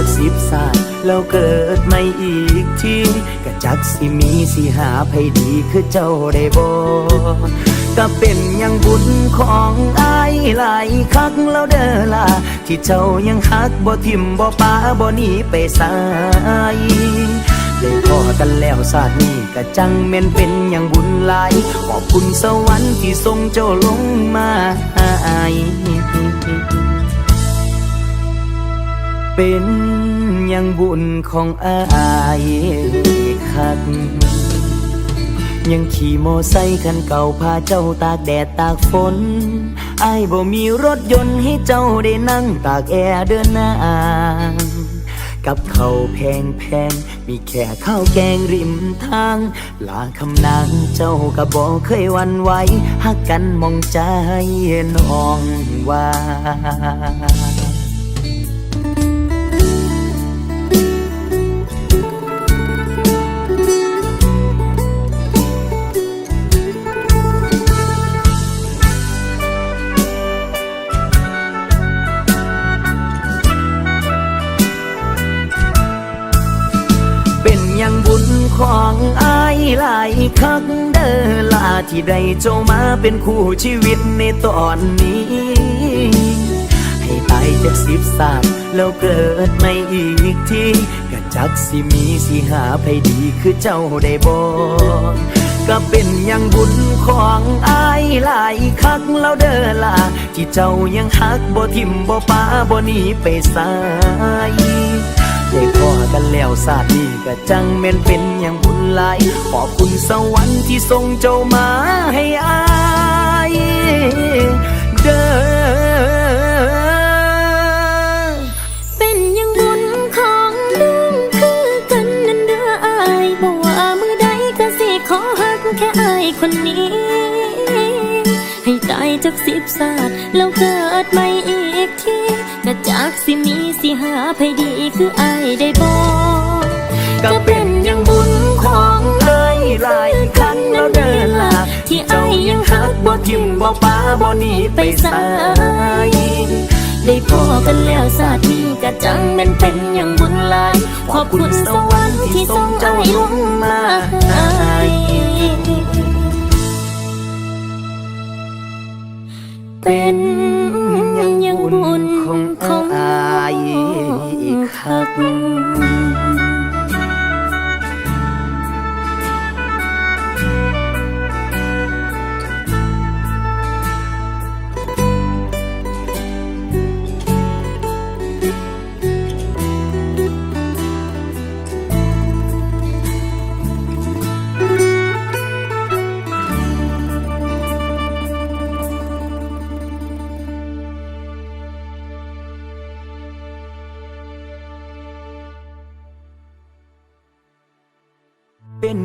จากสิบศาสตร์แล้วเกิดไม่อีกทีก็จักสิมีสิหาไผดีคือเจ้าได้บ่ก็เป็นอยังบุญของอายหลายคักแล้วเด้อล่ะที่เจ้ายังฮักบ่ทิมบ่ปาบ่หนีไปสายได้พอกันแล้วศาสตร์นี้ก็จังแม่นเป็นอย่างบุญหลายขอบคุณสวรรค์ที่ทรงเจ้าลงมาให้ เป็นย่างบุญของอายคัก ยังขี่โมอไซค์คันเก่าพาเจ้าตากแดดตากฝนอายบ่มีรถยนต์ให้เจ้าได้นั่งตากแอร์เดินหน้ากับเขาแพงแพงมีแค่ข้าวแกงริมทาง ลาคำนางเจ้าก็บอกเคยวันไหวหักกันมองใจน้องว่า ย่างบุญของอายหลายคักเด้อลาที่ได้เจ้ามาเป็นคู่ชีวิตในตอนนี้ ให้ตายจากสิบศาสตร์แล้วเกิดไม่อีกทีก็จักสิมีสิหาไผดีคือเจ้าได้บ่ก็เป็นย่างบุญของอายหลายคักแล้วเด้อล่ะที่เจ้ายังฮักบ่ทิมบ่ป้าบ่หนีไปสาย ได้พอกันแล้วศาสตร์นี้ก็จังแม่นเป็นอย่างบุญหลาย ขอบคุณสวรรค์ที่ทรงเจ้ามาให้อายเด้อเป็นอยังบุญของน้องคือกันนั่ จากสิบศาสตร์แล้วเกิดใหม่อีกทีก็จากสิมีสิหาไผดีคืออายได้บอกก็เป็นอย่างบุญของเอ้ยหลายครั้งแล้วเดินลาที่เจ้ายังฮักบ่ทิมบ่ป้าบ่หนีไปสายได้พอกันแล้วศาสตร์นี้ก็จังมันเป็นอย่างบุญหลาย ขอบคุณสวรรค์ที่ทรงใจลงมาให้ คัก เป็น